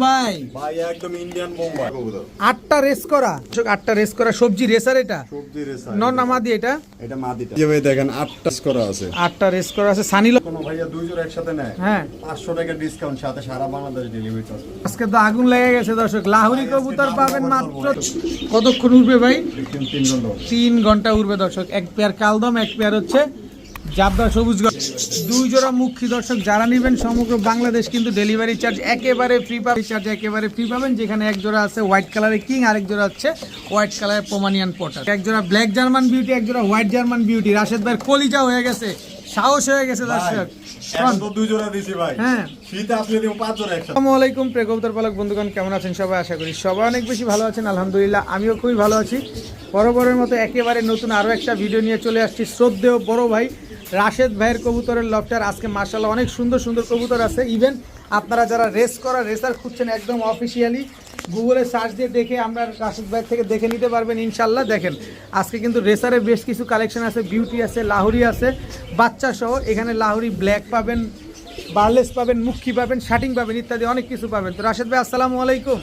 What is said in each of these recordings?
বোম্বাই ভাই একদম ইন্ডিয়ান বোম্বাই আটটা রেস করা। দর্শক, আটটা রেস করা। সবজি রেসার এটা? সবজি রেসা নর নামাদি এটা। এটা? মাদিটা। ভাই দেখেন আটটা করা আছে। আটটা রেস করা আছে। সানি কোনো ভাইয়া দুই জোড়া একসাথে নেয়? হ্যাঁ। পাঁচশো টাকা ডিসকাউন্ট সাথে সারা বাংলাদেশ ডেলিভারি চার্জ আজকে তো আগুন লেগে গেছে দর্শক। লাহুরি কবুতর পাবেন মাত্র কতক্ষণ উঠবে ভাই? তিন তিন ঘণ্টা হবে। তিন ঘণ্টা উঠবে দর্শক। এক পেয়ার কালদম এক পেয়ার হচ্ছে জাবদা সবুজগড় দুই জোড়া মুখী দর্শক যারা নেবেন সমগ্র বাংলাদেশ কিন্তু ডেলিভারি চার্জ একেবারে ফ্রি পাবেন। চার্জ একেবারে ফ্রি পাবেন। যেখানে এক জোড়া আছে হোয়াইট কালারের কিং আরেক জোড়া হচ্ছে হোয়াইট কালারের পোমানিয়ান পটার এক জোড়া ব্ল্যাক জার্মান বিউটি এক জোড়া হোয়াইট জার্মান বিউটি রাশেদ ভাইয়ের কলিজা হয়ে গেছে। সাহস হয়ে গেছে দর্শক। হ্যাঁ। বন্ধুগণ কেমন আছেন সবাই? আশা করি সবাই অনেক বেশি ভালো আছেন। আলহামদুলিল্লাহ আমিও খুবই ভালো আছি। বরাবরের মতো একেবারে নতুন আরও একটা ভিডিও নিয়ে চলে আসছি। শ্রদ্ধেয় বড় ভাই রাশেদ ভাইয়ের কবুতরের লফটার। আজকে মার্শাল্লাহ অনেক সুন্দর সুন্দর কবুতর আছে। ইভেন আপনারা যারা রেস করা রেসার খুঁজছেন একদম অফিসিয়ালি গুগলে সার্চ দিয়ে দেখে আমরা রাশেদ ভাইয়ের থেকে দেখে নিতে পারবেন ইনশাল্লাহ দেখেন, আজকে কিন্তু রেসারের বেশ কিছু কালেকশন আছে বিউটি আছে, লাহুরি আছে বাচ্চা সহ এখানে লাহুরি ব্ল্যাক পাবেন বার্লেস পাবেন মুখী পাবেন শাটিং পাবেন ইত্যাদি অনেক কিছু পাবেন। তো রাশেদ ভাই আসসালামু আলাইকুম।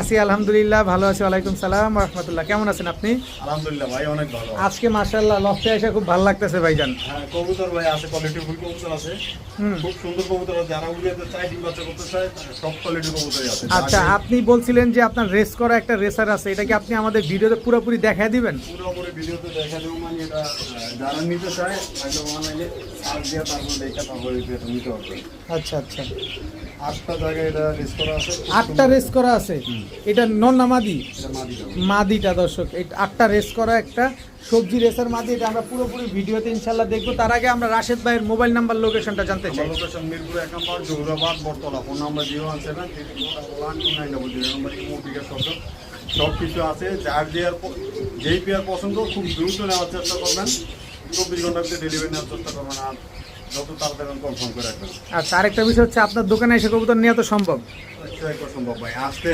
আছি আলহামদুলিল্লাহ ভালো আছি ওয়ালাইকুম সালাম রহমতুল্লাহ। কেমন আছেন আপনি? আলহামদুলিল্লাহ ভাই অনেক ভালো। আজকে মাশাল্লাহ লফটে এসে খুব ভালো লাগতেছে ভাইজান। হ্যাঁ কবুতর ভাই আছে কোয়ালিটি ফুল কবুতর আছে। খুব সুন্দর কবুতর আছে যারা উড়িয়ে চাই ডিম বাচ্চা করতে চায় সব কোয়ালিটির কবুতরই আছে। আচ্ছা আপনি বলছিলেন যে আপনার রেস করা একটা রেসার আছে এটা কি আপনি আমাদের ভিডিওতে পুরোপুরি দেখায় দিবেন? পুরোপুরি ভিডিওতে দেখা দেবো মানে এটা যারা নিতে চায় একদম অনলাইনে এটা আচ্ছা আচ্ছা। আটটা জায়গায় এটা রেস করা আছে। আটটা রেস করা আছে? এটা নন নামাদি এটা মাদিটা দর্শক এই আটটা রেস করা একটা সবজি রেসার মাদি এটা আমরা পুরোপুরি ভিডিওতে ইনশাল্লাহ দেখব। তার আগে আমরা রাশেদ ভাইয়ের মোবাইল নাম্বার লোকেশনটা জানতে চাই। লোকেশন মিরপুর এক নম্বর জহুরাবাদ বটতলা। Phone number zero one seven one two nine double zero. Number সব কিছু আছে। যার যে যেই পেয়ার পছন্দ খুব দ্রুত নেওয়ার চেষ্টা করবেন। চব্বিশ ঘণ্টার ভিতরে ডেলিভারি নেওয়ার চেষ্টা করবেন আর যত তাড়াতাড়ি কনফার্ম করে রাখবেন। আচ্ছা আরেকটা বিষয় হচ্ছে আপনার দোকানে এসে কবুতর নেওয়া তো সম্ভব। সম্ভব ভাই। আসতে।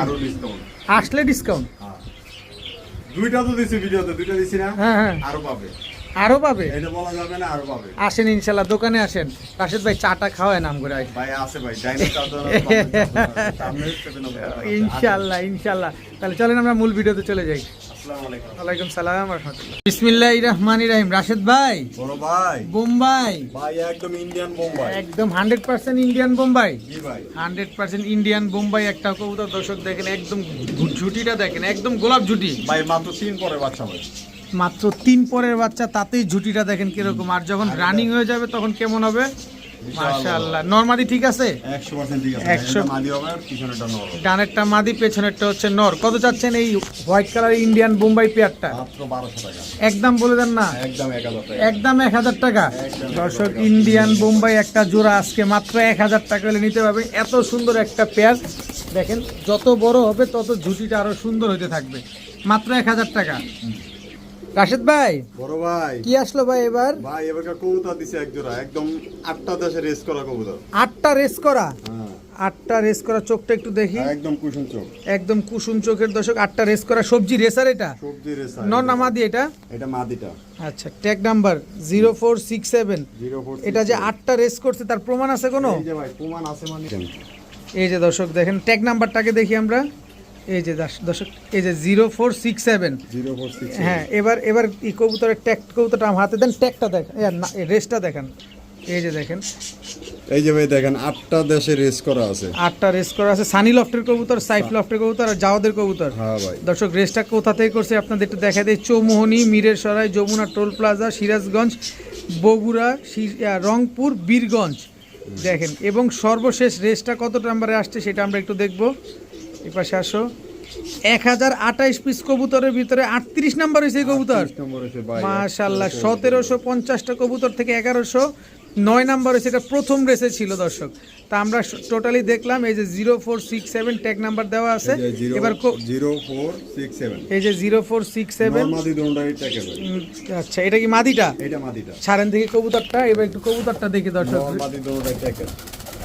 আরও ডিসকাউন্ট আসলে ডিসকাউন্ট হ্যাঁ। দুইটা তো দিছি ভিডিওতে দুইটা দিছি না? হ্যাঁ হ্যাঁ। আরও পাবে। আরও পাবে? এটা বলা যাবে না আরও পাবে। আসেন ইনশাল্লাহ দোকানে আসেন। রাশেদ ভাই চাটা খাওয়ায় নাম করে ভাই আছে ভাই ইনশাল্লাহ ইনশাল্লাহ তাহলে চলেন আমরা মূল ভিডিওতে চলে যাই। আলাইকুম। সালাম রহমতুল্লাহ। বিসমিল্লাহ রহমান রাহিম। রাশেদ ভাই? বড় ভাই। বোম্বাই? ভাই একদম ইন্ডিয়ান বোম্বাই একদম hundred percent Indian Bombay hundred percent Indian Bombay একটা কবুতর। দর্শক দেখেন একদম ঝুটিটা দেখেন একদম গোলাপ ঝুটি। ভাই মাত্র তিন পরে বাচ্চা ভাই। মাত্র তিন পরের বাচ্চা তাতেই ঝুটিটা দেখেন কীরকম। আর যখন রানিং হয়ে যাবে তখন কেমন হবে? মাশাআল্লাহ। নর্মাদি ঠিক আছে? ঠিক মাদি হবে আর নর ডানেরটা মাদি পেছনেরটা হচ্ছে নর। কত চাচ্ছেন এই হোয়াইট কালার ইন্ডিয়ান বোম্বাই পেয়ারটা? মাত্র বারোশো টাকা। একদম বলে দেন না? একদম এক হাজার টাকা। একদম এক হাজার টাকা? দর্শক ইন্ডিয়ান বোম্বাই একটা জোড়া আজকে মাত্র এক হাজার টাকা হলে নিতে পারবেন এত সুন্দর একটা পেয়ার। দেখেন যত বড় হবে তত ঝুটিটা আরও সুন্দর হতে থাকবে। মাত্র এক হাজার টাকা। রাশেদ ভাই বড় ভাই। কি আসলো ভাই এবার? ভাই এবার কবুতর দিছে এক জোড়া একদম আটটা দেশে রেস করা কবুতর। আটটা রেস করা? হ্যাঁ। আটটা রেস করা চোখটা একটু দেখি। একদম কুসুম চোখ। একদম কুসুম চোখের দর্শক আটটা রেস করা সবজি রেসার এটা? সবজি রেস নর নামাদি এটা? এটা মাদিটা। আচ্ছা tag number zero four six seven zero four এটা যে আটটা রেস করছে তার প্রমাণ আছে কোনো? এই যে ভাই প্রমাণ আছে মানে। এই যে দর্শক দেখেন ট্যাগ নাম্বারটাকে দেখি আমরা। এই যে দর্শ- দর্শক এই যে জিরো ফোর সিক্স সেভেন। হ্যাঁ এবার এবার এই কবুতরের ট্যাগ কবুতরটা আমার হাতে দেন ট্যাগটা দেখেন। রেসটা দেখেন। এই যে দেখেন। এই যে ভাই দেখেন আটটা দেশে রেস করা আছে। আটটা রেস করা আছে। সানি লফটের কবুতর সাইফ লফটের কবুতর আর জাওয়াদের কবুতর। হ্যাঁ ভাই। দর্শক রেসটা কোথা থেকে করছে আপনাদের একটু দেখা দেয় চৌমোহনী মীরের সরাই যমুনা টোল প্লাজা সিরাজগঞ্জ বগুড়া রংপুর বীরগঞ্জ। দেখেন এবং সর্বশেষ রেসটা কত নাম্বারে আসছে সেটা আমরা একটু দেখব। এই পাশে আসো। এক হাজার আঠাইশ পিস কবুতরের ভিতরে আটত্রিশ নাম্বার হয়েছে এই কবুতর। মাশাল্লাহ সতেরোশো পঞ্চাশটা কবুতর থেকে এগারোশো নয় নাম্বার হয়েছে এটা প্রথম রেসে ছিল দর্শক। তা আমরা টোটালি দেখলাম এই যে zero four six seven tag number দেওয়া আছে। এবার জিরো ফোর সিক্স সেভেন। এই যে জিরো ফোর সিক্স সেভেন। আচ্ছা এটা কি মাদিটা? এটা মাদিটা। ছাড়েন দেখি কবুতরটা এবার একটু কবুতরটা দেখি দর্শক।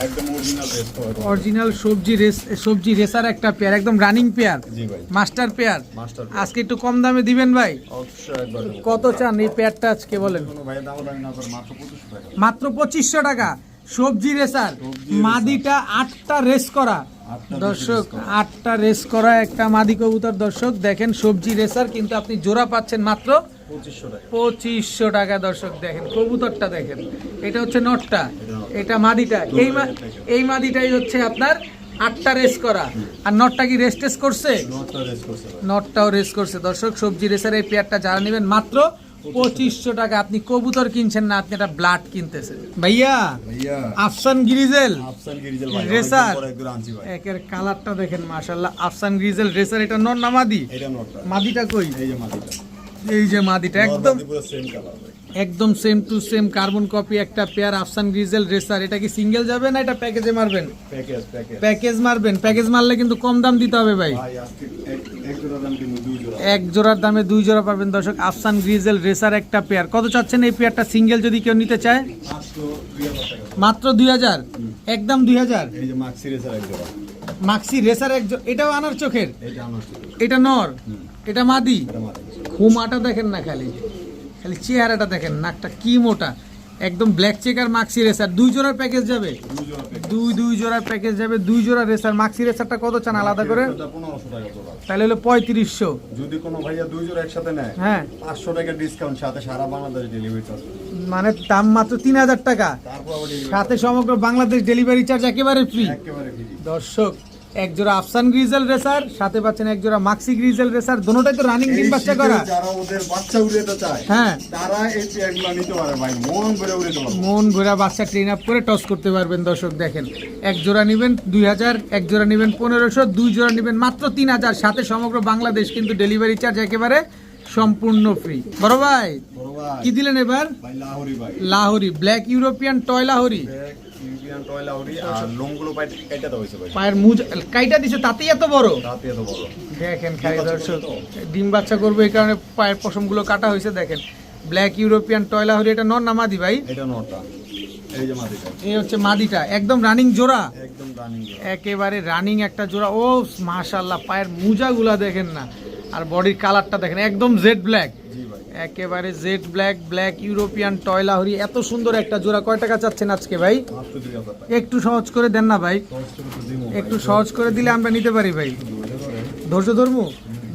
একদম অরিজিনাল রেস করা অরিজিনাল সবজি রেস সবজি রেসার একটা পেয়ার একদম রানিং পেয়ার জি ভাই। মাস্টার পেয়ার মাস্টার আজকে একটু কম দামে দিবেন ভাই? কত চান এই পেয়ারটা আজকে বলেন? ভাই দাম না মাত্র পঁচিশশো টাকা। মাত্র টাকা। সবজি রেসার মাদিটা আটটা রেস করা। দর্শক আটটা রেস করা একটা মাদি কবুতর। দর্শক দেখেন সবজি রেসার কিন্তু আপনি জোড়া পাচ্ছেন মাত্র পঁচিশশো টাকা। দর্শক দেখেন কবুতরটা দেখেন। এটা হচ্ছে নটটা এটা মাদিটা। এই এই মাদিটাই হচ্ছে আপনার আটটা রেস করা। আর নটটা কি রেস টেস করছে? নটটাও রেস করছে। দর্শক সবজি রেসের এই পেয়ারটা যারা নেবেন মাত্র পঁচিশশো টাকা। আপনি কবুতর কিনছেন না আপনি একটা ব্লাড কিনতেছেন। ভাইয়া আফসান গিরিজেল। ভাই একের কালারটা দেখেন মাশাল্লাহ আফসান গ্রিজেল রেসার এটা নর না মাদি মাদিটা কই? এই যে মাটিটা এই যে মাদিটা একদম একদম same to same carbon copy একটা পেয়ার আফসান গ্রিজেল রেসার এটা কি সিঙ্গেল যাবে না এটা প্যাকেজে মারবেন? প্যাকেজ প্যাকেজ প্যাকেজ মারবেন। প্যাকেজ মারলে কিন্তু কম দাম দিতে হবে ভাই। এক জোড়ার দামে দুই জোড়া। পাবেন দর্শক আফসান গ্রিজেল রেসার একটা পেয়ার কত চাচ্ছেন এই পেয়ারটা সিঙ্গেল যদি কেউ নিতে চায়? মাত্র দুই হাজার একদম দুই হাজার? মাক্সি রেসার এক এটাও আনার চোখের? এটা নর? এটা মাদি। খুমাটা দেখেন না খালি। খালি চেহারাটা দেখেন নাকটা কি মোটা। একদম ব্ল্যাক চেক আর মাক্সি রেসার দুই জোড়ার প্যাকেজ যাবে? দুই দুই জোড়ার প্যাকেজ যাবে। দুই জোড়া রেসার মাক্সি রেসারটা কত চান আলাদা করে? তাহলে হলো পঁয়ত্রিশশো। যদি কোনো ভাইয়া দুই জোড়া একসাথে নেয় হ্যাঁ। পাঁচশো টাকা ডিসকাউন্ট সাথে সারা বাংলাদেশ ডেলিভারি চার্জ মানে দাম মাত্র তিন হাজার টাকা। সাথে সমগ্র বাংলাদেশ ডেলিভারি চার্জ একেবারে ফ্রি একেবারে ফ্রি দর্শক এক জোড়া আফসান গ্রিজেল রেসার সাথে পাচ্ছেন এক জোড়া মাক্সি গ্রিজেল রেসার। দোনোটাই তো রানিং ডিম বাচ্চা করা। যারা ওদের বাচ্চা উড়াতে চায় হ্যাঁ। তারা এই পেয়ারগুলো নিতে পারে ভাই মন করে উড়াতে পারবে। মন ঘোরা বাচ্চা ট্রেন আপ করে টস করতে পারবেন দর্শক দেখেন। এক জোড়া নেবেন দুই হাজার এক জোড়া নেবেন পনেরোশো দুই জোড়া নেবেন মাত্র তিন হাজার। সাথে সমগ্র বাংলাদেশ কিন্তু ডেলিভারি চার্জ একেবারে সম্পূর্ণ ফ্রি বড় ভাই বড় ভাই। কি দিলেন এবার? ভাই লাহোরি ভাই। Lahori black European toy Lahori. আর লোমগুলো ভাই। পায়ের মুজ কাইটা দিছে তাতেই এত বড়? রাতে এত বড়। দেখেন খাই দর্শক ডিম বাচ্চা করবে এই কারণে পায়ের পশমগুলো কাটা হয়েছে দেখেন। ব্ল্যাক ইউরোপিয়ান টয় লাহোরি এটা নর না মাদি ভাই? এটা নটা এই হচ্ছে মাদিটা। একদম রানিং জোড়া? একদম রানিং একেবারে রানিং একটা জোড়া। ও মাশাল্লাহ পায়ের মুজাগুলা দেখেন না। আর বডির কালারটা দেখেন একদম জেড ব্ল্যাক একেবারে jet black black European toy Lahori. এত সুন্দর একটা জোড়া। কয় টাকা চাচ্ছেন আজকে ভাই? একটু সহজ করে দেন না ভাই? একটু সহজ করে দিলে আমরা নিতে পারি ভাই। ধৈর্য ধরবো?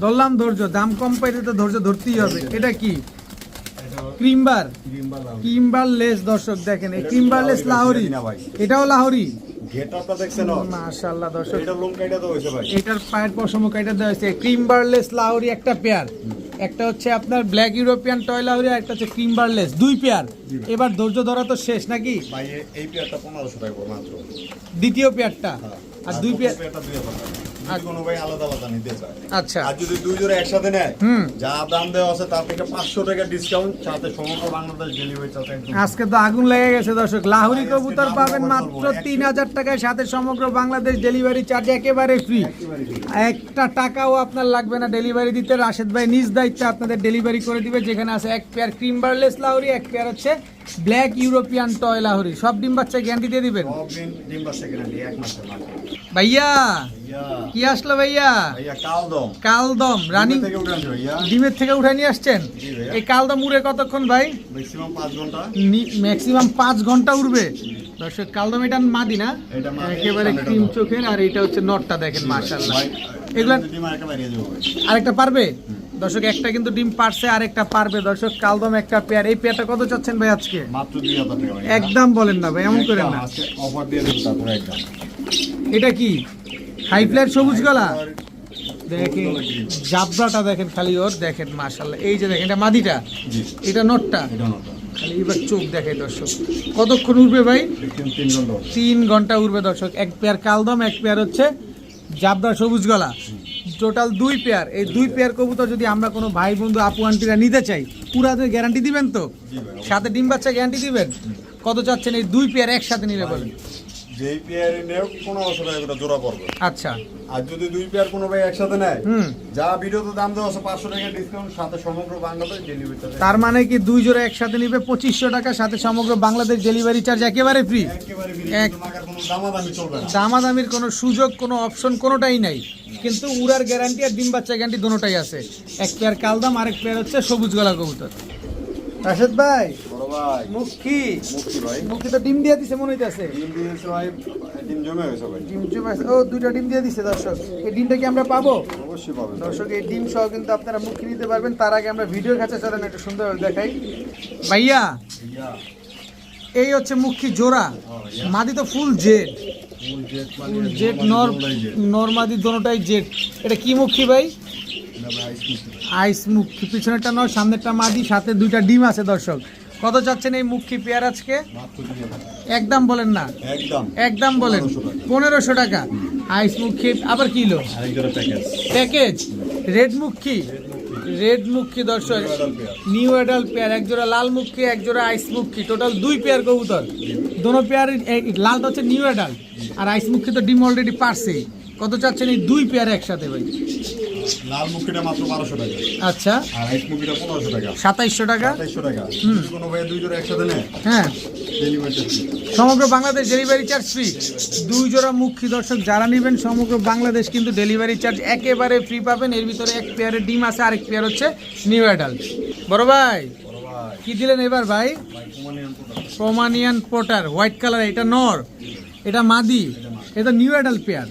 ধরলাম ধৈর্য। দাম কম পাইলে তো ধৈর্য ধরতেই হবে। এটা কি? ক্রিমবার? ক্রিমবার লেস দর্শক দেখেন এই ক্রিমবার লেস লাহোরি। এটাও লাহোরি? এটার পায়ের পশম কাইটা দেওয়া হয়েছে। ক্রিমবারলেস লাহোরি একটা পেয়ার একটা হচ্ছে আপনার ব্ল্যাক ইউরোপিয়ান টয়লা আর একটা হচ্ছে ক্রিমবারলেস দুই পেয়ার এবার ধৈর্য ধরা তো শেষ নাকি? ভাই এই পেয়ারটা পনেরোশো টাকা মাত্র। দ্বিতীয় পেয়ারটা হ্যাঁ। আর দুই পেয়ার পেয়ারটা দুই হাজার টাকা যদি কোনো ভাই আলাদা আলাদা নিতে চায়। আচ্ছা। আর যদি দুই জোড়া একসাথে নেয় যা দাম দেওয়া আছে তার থেকে পাঁচশো টাকা ডিসকাউন্ট সাথে সমগ্র বাংলাদেশ ডেলিভারি চার্জ আজকে তো আগুন লেগে গেছে দর্শক। লাহোরি আজকে কবুতর পাবেন মাত্র তিন হাজার টাকায় সাথে সমগ্র বাংলাদেশ ডেলিভারি চার্জ একেবারে ফ্রি একটা টাকাও আপনার লাগবে না ডেলিভারি দিতে। রাশেদ ভাই নিজ দায়িত্বে আপনাদের ডেলিভারি করে দিবে। যেখানে আছে এক পেয়ার ক্রিমবারলেস লাহোরি এক পেয়ার হচ্ছে ব্ল্যাক ইউরোপিয়ান টয় লাহোরি। সব ডিম বাচ্চা গ্যারান্টি দিয়ে দিবেন? ভাইয়া, কি আসলো ভাইয়া? কালদম। কালদম রানিং ডিমের থেকে উঠে ডিমের থেকে উঠে নিয়ে আসছেন? এই কালদম উড়ে কতক্ষণ ভাই? ম্যাক্সিমাম পাঁচ ঘণ্টা। উড়বে। দর্শক কালদম এটা মাদি না? একেবারে ক্রিম চোখের আর এটা হচ্ছে নটটা দেখেন মাশাল্লাহ ভাই, এগুলা আরেকটা পারবে? দর্শক একটা কিন্তু ডিম পারছে আরেকটা পারবে। দর্শক কালদম একটা পেয়ার। এই পেয়ারটা কত চাচ্ছেন ভাই আজকে। একদম বলেন না ভাই এমন করেন না। দিয়ে। এটা কি? হাই ফ্লাইট সবুজ গলা। দেখেন জাবরাটা দেখেন খালি ওর দেখেন মাশাল্লাহ এই যে দেখেন এটা মাদিটা? এটা নটটা? খালি এবার চোখ দেখে দর্শক। কতক্ষণ উঠবে ভাই? তিন ঘণ্টা হবে। তিন ঘণ্টা উঠবে দর্শক। এক পেয়ার কালদম এক পেয়ার হচ্ছে জাবরা সবুজ গলা। টোটাল দুই পেয়ার। এই দুই পেয়ার কবুতর যদি আমরা কোনো ভাই বন্ধু আপু আন্টিরা নিতে চাই পুরাতে গ্যারান্টি দিবেন তো? সাথে ডিম বাচ্চা গ্যারান্টি দিবেন? কত চাচ্ছেন এই দুই পেয়ার একসাথে নিলে বলেন? যেই পেয়ারে নেও পনেরোশো টাকা করে জোড়া পড়বে। আচ্ছা। আর যদি দুই পেয়ার কোনো ভাই একসাথে নেয় হুম। যা ভিডিওতে দাম দেওয়া আছে পাঁচশো টাকা ডিসকাউন্ট সাথে সমগ্র বাংলাদেশ ডেলিভারি তার মানে কি দুই জোড়া একসাথে নিবে পঁচিশশো টাকা সাথে সমগ্র বাংলাদেশ ডেলিভারি চার্জ একেবারে ফ্রি দামাদামির কোনো সুযোগ কোনো অপশন কোনোটাই নাই। কিন্তু উড়ার গ্যারান্টি আর ডিম বাচ্চা গ্যারান্টি দুটোটাই আছে। এক পেয়ার কালদাম আরেক পেয়ার হচ্ছে সবুজ গলা কবুতর। রাশেদ ভাই বড় ভাই। মুখী। ভাই। মুখী তো ডিম দিয়ে দিছে মনে হইতেছে। ডিম দিয়েছে ভাই ডিম জমে গেছে ভাই। ডিম জমে ও দুইটা ডিম দিয়ে দিছে দর্শক। এই ডিমটা কি আমরা পাবো? অবশ্যই পাবেন দর্শক এই ডিম সহ কিন্তু আপনারা মুখী নিতে পারবেন। তার আগে আমরা ভিডিওর কাছে চলেন একটু সুন্দর দেখাই। ভাইয়া এই হচ্ছে মুখী জোড়া। মাদি তো ফুল জেড। জেট জেড নর নর্মাদি দোনোটাই জেড। এটা কি মুখী ভাই? আইস মুখী। পিছনেরটা নয় সামনেরটা মাদি সাথে দুইটা ডিম আছে দর্শক। কত চাচ্ছেন এই মুখী পেয়ার আজকে। একদম বলেন না। একদম। একদম বলেন। পনেরোশো টাকা। আইস মুখী আবার কিলো প্যাকেজ রেড মুখী? রেড মুখী। দর্শক। নিউ অ্যাডাল্ট পেয়ার এক জোড়া লাল মুখী এক জোড়া আইস মুখী। টোটাল দুই পেয়ার কবুতর। দোনো পেয়ার লালটা হচ্ছে নিউ অ্যাডাল্ট আর আইস মুখী তো ডিম অলরেডি পারছে কত চাচ্ছেন এই দুই পেয়ার একসাথে ভাই? লাল মুখিটা মাত্র বারোশো টাকা। আচ্ছা। আর আইস মুখিটা পনেরোশো টাকা। সাতাইশশো টাকা? সাতাইশশো টাকা। যদি কোনো ভাই দুই জোড়া একসাথে নেয় হ্যাঁ। সমগ্র বাংলাদেশ ডেলিভারি চার্জ ফ্রি দুই জোড়া মুখী দর্শক যারা নেবেন সমগ্র বাংলাদেশ কিন্তু ডেলিভারি চার্জ একেবারে ফ্রি পাবেন। এর ভিতরে এক পেয়ারের ডিম আছে আরেক পেয়ার হচ্ছে নিউ অ্যাডাল্ট বড় ভাই ভাই। কি দিলেন এবার ভাই? ভাই প্রোমানিয়ান পোটার হোয়াইট কালার এটা নর। এটা মাদি। এটা নিউ অ্যাডাল্ট পেয়ার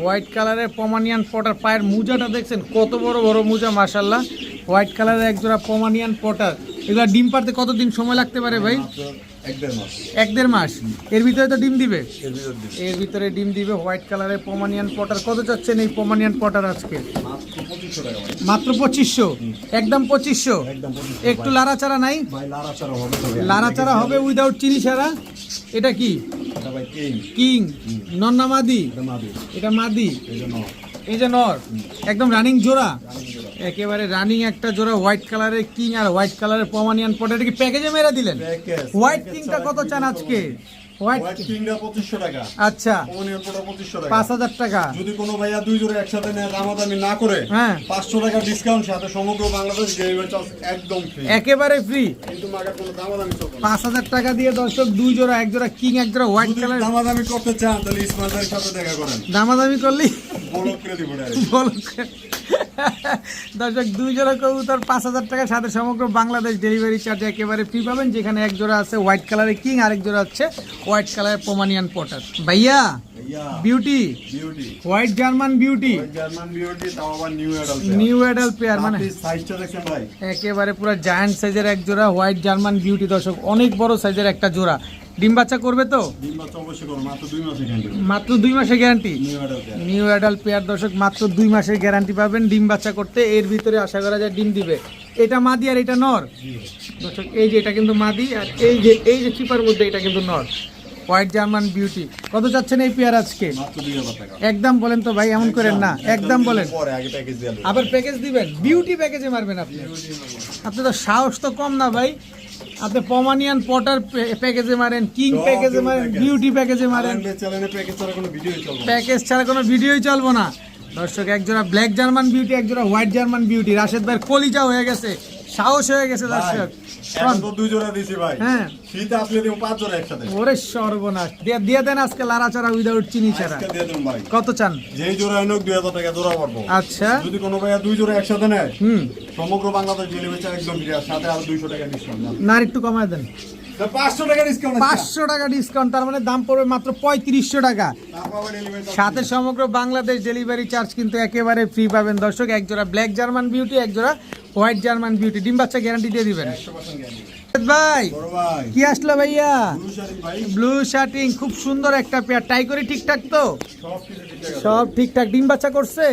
হোয়াইট কালারের পমানিয়ান পটার পায়ের মুজাটা দেখছেন কত বড় বড় মুজা মাশাল্লাহ হোয়াইট কালারের এক জোড়া পমানিয়ান পটার এগুলা ডিম পারতে কতদিন সময় লাগতে পারে ভাই? এক দেড় মাস। এর ভিতরে তো ডিম দিবে? এর ভিতর ডিম দিবে। হোয়াইট কালারের পমানিয়ান পটার কত চাচ্ছেন এই পমানিয়ান পটার আজকে? মাত্র পঁচিশশো একদম পঁচিশশো? একটু লাড়াচাড়া নাই? লাড়াচাড়া হবে উইদাউট চিনি ছাড়া? এটা কি? কিং। নন্না মাদি? এটা মাদি। এই যে নর। একদম রানিং জোড়া? একেবারে রানিং একটা জোড়া হোয়াইট কালারের কিং আর হোয়াইট কালারের পমানিয়ান পটা এটা কি প্যাকেজে মেরা দিলেন? হোয়াইট কিংটা কত চান আজকে? হোয়াইট কিংটা টাকা। আচ্ছা। কুমানিয়ান প্রোডাক্ট পঁচিশশো টাকা। পাঁচ হাজার টাকা। যদি কোনো ভাইয়া দুই জোড়া একসাথে নেয় দামাদামি না করে হ্যাঁ। পাঁচশো টাকা ডিসকাউন্ট সাথে সমগ্র বাংলাদেশ ডেলিভারি চার্জ একদম ফ্রি একেবারে ফ্রি কিন্তু কোনো দামাদামি চলবে টাকা দিয়ে দর্শক দুই জোড়া এক জোড়া কিং এক জোড়া হোয়াইট কালার দামাদামি করতে চান তাহলে ইসমাইলের সাথে দেখা করেন। দামাদামি করলি? বড় করে দিব direct। বলো দর্শক দুই জোড়া কবুতর পাঁচ হাজার টাকা সাথে সমগ্র বাংলাদেশ ডেলিভারি চার্জ একেবারে ফ্রি পাবেন যেখানে এক জোড়া আছে হোয়াইট কালারের কিং আরেক জোড়া হচ্ছে হোয়াইট কালারের পোমানিয়ান পটার ভাইয়া beauty white German beauty new adult pair মানে একেবারে পুরো জায়ান্ট সাইজের এক জোড়া হোয়াইট জার্মান বিউটি দর্শক অনেক বড় সাইজের একটা জোড়া। ডিম বাচ্চা করবে তো? মাত্র দুই মাসের গ্যারান্টি নিউ অ্যাডাল্ট পেয়ার দর্শক মাত্র দুই মাসের গ্যারান্টি পাবেন ডিম বাচ্চা করতে। এর ভিতরে আশা করা যায় ডিম দিবে। এটা মাদি আর এটা নর? দর্শক এই যে এটা কিন্তু মাদি আর এই যে এই যে চিপার মধ্যে এটা কিন্তু নর। হোয়াইট জার্মান বিউটি কত চাচ্ছেন এই পেয়ার আজকে? একদম বলেন তো ভাই এমন করেন না। একদম বলেন। আবার প্যাকেজ দিবেন? বিউটি প্যাকেজে মারবেন আপনি। আপনি তো সাহস তো কম না ভাই। আপনি পমানিয়ান পটার প্যাকেজে মারেন কিং প্যাকেজে মারেন বিউটি প্যাকেজে মারেন। প্যাকেজ ছাড়া কোনো ভিডিওই চলবো না। দর্শক একজোড়া ব্ল্যাক জার্মান বিউটি একজোড়া হোয়াইট জার্মান বিউটি রাশেদ ভাইয়ের কলিজা হয়ে গেছে সাহস হয়ে গেছে দর্শক। দুই জোড়া দিছি ভাই। হ্যাঁ। শীত আসলে দিব পাঁচ জোড়া একসাথে। ওরে সর্বনাশ। দিয়ে দিয়ে দেন আজকে লারা ছাড়া উইদাউট চিনি ছাড়া। আজকে দিয়ে দেবো ভাই। কত চান? যেই জোড়া দুই হাজার টাকা জোড়া পড়ব। আচ্ছা। যদি কোনো ভাইয়া দুই জোড়া একসাথে নেয় হুম। সমগ্র বাংলাদেশ ডেলিভারি চার্জ একদম ফ্রি আর সাথে আরও দুইশো টাকা ডিসকাউন্ট না আর একটু কমায় দেন। পাঁচশো টাকা ডিসকাউন্ট পাঁচশো টাকা ডিসকাউন্ট তার মানে দাম পড়বে মাত্র পঁয়ত্রিশশো টাকা। সাথে সমগ্র বাংলাদেশ ডেলিভারি চার্জ কিন্তু একেবারে ফ্রি পাবেন দর্শক। এক জোড়া ব্ল্যাক জার্মান বিউটি একজোড়া হোয়াইট জার্মান বিউটি ডিম বাচ্চা গ্যারান্টি দিয়ে দিবেন। ভাই। কি আসলো ভাইয়া? ব্লু শার্টিং খুব সুন্দর একটা পেয়ার। টাই করে ঠিকঠাক তো? সব ঠিকঠাক ডিম বাচ্চা করছে?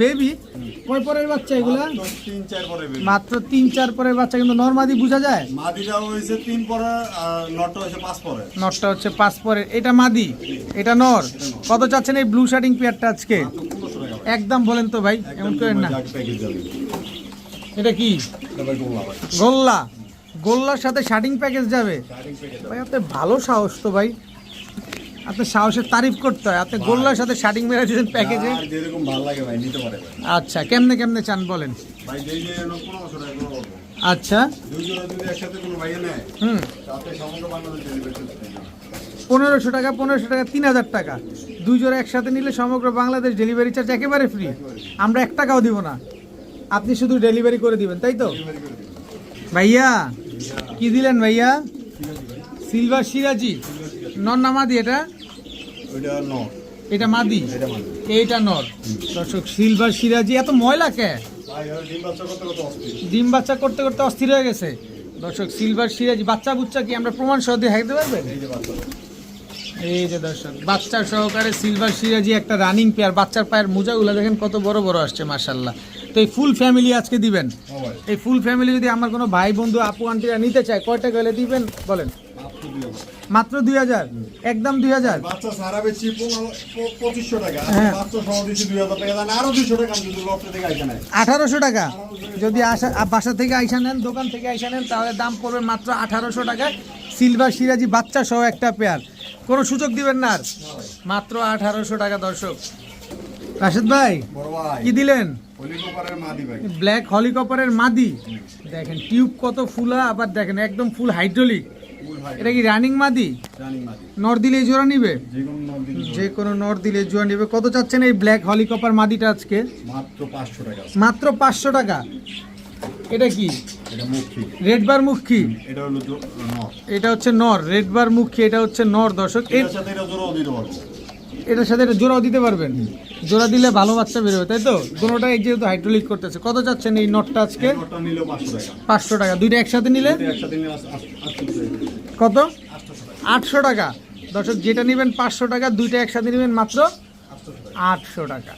বেবি কয় পরের বাচ্চা এগুলা? মাত্র তিন চার পরের বাচ্চা কিন্তু নর্মাদি বোঝা যায়? নটটা হচ্ছে পাঁচ পরের। এটা মাদি? এটা নর? কত চাচ্ছেন এই ব্লু শার্টিং পেয়ারটা আজকে? একদম বলেন তো ভাই এমন করেন না। এটা কি? গোল্লা গোল্লা। গোল্লার সাথে শার্টিং প্যাকেজ যাবে। ভাই আপনার ভালো সাহস তো ভাই। আপনার সাহসের তারিফ করতে হয়। আপনি গোল্লার সাথে শার্টিং মেরে দিয়েছেন প্যাকেজে। যেরকম ভালো লাগে ভাই নিতে পারে আচ্ছা কেমনে কেমনে চান বলেন? ভাই যেই যে আচ্ছা। হুম। চার্জ পনেরোশো টাকা পনেরোশো টাকা তিন হাজার টাকা। দুই জোড়া একসাথে নিলে সমগ্র বাংলাদেশ ডেলিভারি চার্জ একেবারে ফ্রি আমরা এক টাকাও দিব না। আপনি শুধু ডেলিভারি করে দিবেন তাই তো? ভাইয়া ইয়া কি দিলেন ভাইয়া? সিলভার সিরাজি। নর না মাদি এটা? এটা মাদি? এইটা নর। দর্শক সিলভার সিরাজি এত ময়লা কে? ডিম বাচ্চা করতে করতে অস্থির। হয়ে গেছে। দর্শক সিলভার সিরাজি বাচ্চা বুচ্চা কি আমরা প্রমাণ সহ দিয়ে হাইতে পারবেন? এই যে দর্শক বাচ্চা সহকারে সিলভার সিরাজি একটা রানিং পেয়ার বাচ্চার পায়ের মোজাগুলো দেখেন কত বড় বড় আসছে মার্শাল্লাহ তো এই ফুল ফ্যামিলি আজকে দিবেন? এই ফুল ফ্যামিলি যদি আমার কোনো ভাই বন্ধু আপু আন্টিরা নিতে চায় কয় টাকা হলে দিবেন? বলেন। মাত্র দুই হাজার। একদম দুই হাজার? হ্যাঁ। আঠারোশো টাকা। যদি আসা বাসা থেকে আইসা নেন দোকান থেকে আইসা নেন তাহলে দাম পড়বে মাত্র আঠারোশো টাকা। সিলভার সিরাজি বাচ্চা সহ একটা পেয়ার কোনো সুযোগ দিবেন না আর। মাত্র আঠারোশো টাকা দর্শক। রাশেদ ভাই। কি দিলেন? ব্ল্যাক হলিকপারের মাদি। দেখেন টিউব কত ফুলা আবার দেখেন একদম ফুল হাইড্রোলিক। এটা কি রানিং মাদি? নর দিলে জোড়া নিবে? যে কোনো নর দিলে জোড়া নিবে। কত চাচ্ছেন এই ব্ল্যাক হলিকপার মাদিটা আজকে? মাত্র পাঁচশো টাকা মাত্র পাঁচশো টাকা। এটা কি? রেড বার মুখী? এটা হচ্ছে নর রেড বার মুখী এটা হচ্ছে নর দর্শক। এর সাথে এটা জোড়াও দিতে পারব। এটার সাথে এটা জোড়াও দিতে পারবেন। জোড়া দিলে ভালো বাচ্চা বেরোবে তাই তো? কোনোটাই যেহেতু হাইড্রোলিক করতেছে। কত চাচ্ছেন এই নটটা আজকে? পাঁচশো টাকা। দুইটা একসাথে নিলে। কত? আটশো টাকা। দর্শক যেটা নেবেন পাঁচশো টাকা দুইটা একসাথে নেবেন মাত্র আটশো টাকা।